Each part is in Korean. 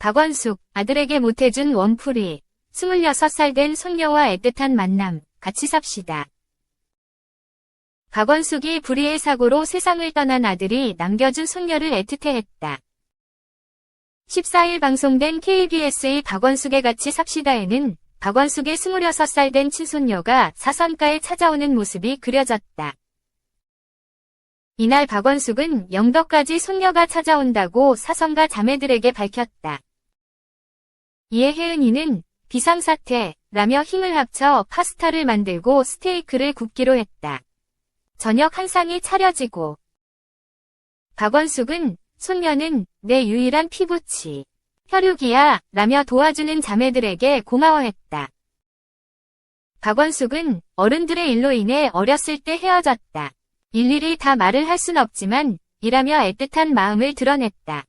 박원숙, 아들에게 못해준 원풀이, 26살 된 손녀와 애틋한 만남, 같이 삽시다. 박원숙이 불의의 사고로 세상을 떠난 아들이 남겨준 손녀를 애틋해했다. 14일 방송된 KBS의 박원숙의 같이 삽시다에는 박원숙의 26살 된 친손녀가 사선가에 찾아오는 모습이 그려졌다. 이날 박원숙은 영덕까지 손녀가 찾아온다고 사선가 자매들에게 밝혔다. 이에 혜은이는 비상사태라며 힘을 합쳐 파스타를 만들고 스테이크를 굽기로 했다. 저녁 한 상이 차려지고 박원숙은 손녀는 내 유일한 피부치 혈육이야 라며 도와주는 자매들에게 고마워했다. 박원숙은 어른들의 일로 인해 어렸을 때 헤어졌다. 일일이 다 말을 할 순 없지만 이라며 애틋한 마음을 드러냈다.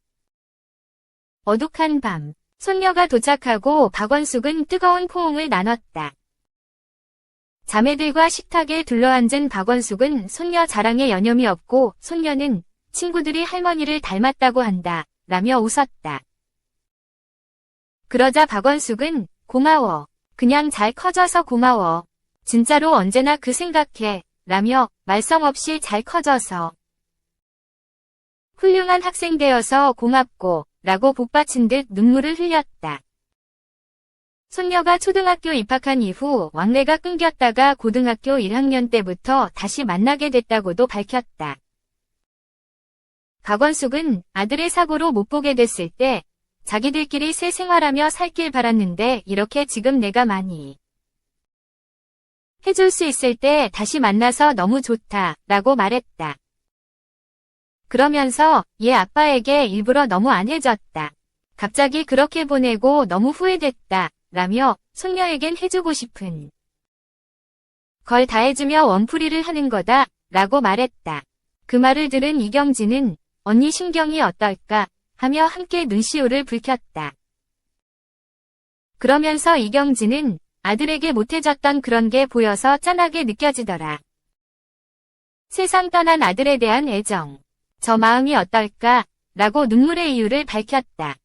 어둑한 밤 손녀가 도착하고 박원숙은 뜨거운 포옹을 나눴다. 자매들과 식탁에 둘러앉은 박원숙은 손녀 자랑에 여념이 없고 손녀는 친구들이 할머니를 닮았다고 한다. 라며 웃었다. 그러자 박원숙은 고마워. 그냥 잘 커져서 고마워. 진짜로 언제나 그 생각해. 라며 말썽 없이 잘 커져서. 훌륭한 학생 되어서 고맙고 라고 복받친 듯 눈물을 흘렸다. 손녀가 초등학교 입학한 이후 왕래가 끊겼다가 고등학교 1학년 때부터 다시 만나게 됐다고도 밝혔다. 박원숙은 아들의 사고로 못 보게 됐을 때 자기들끼리 새 생활하며 살길 바랐는데 이렇게 지금 내가 많이 해줄 수 있을 때 다시 만나서 너무 좋다 라고 말했다. 그러면서 얘 아빠에게 일부러 너무 안 해줬다. 갑자기 그렇게 보내고 너무 후회됐다. 라며 손녀에겐 해주고 싶은 걸 다 해주며 원풀이를 하는 거다. 라고 말했다. 그 말을 들은 이경진은 언니 신경이 어떨까 하며 함께 눈시울을 붉혔다. 그러면서 이경진은 아들에게 못해줬던 그런 게 보여서 짠하게 느껴지더라. 세상 떠난 아들에 대한 애정. 저 마음이 어떨까? 라고 눈물의 이유를 밝혔다.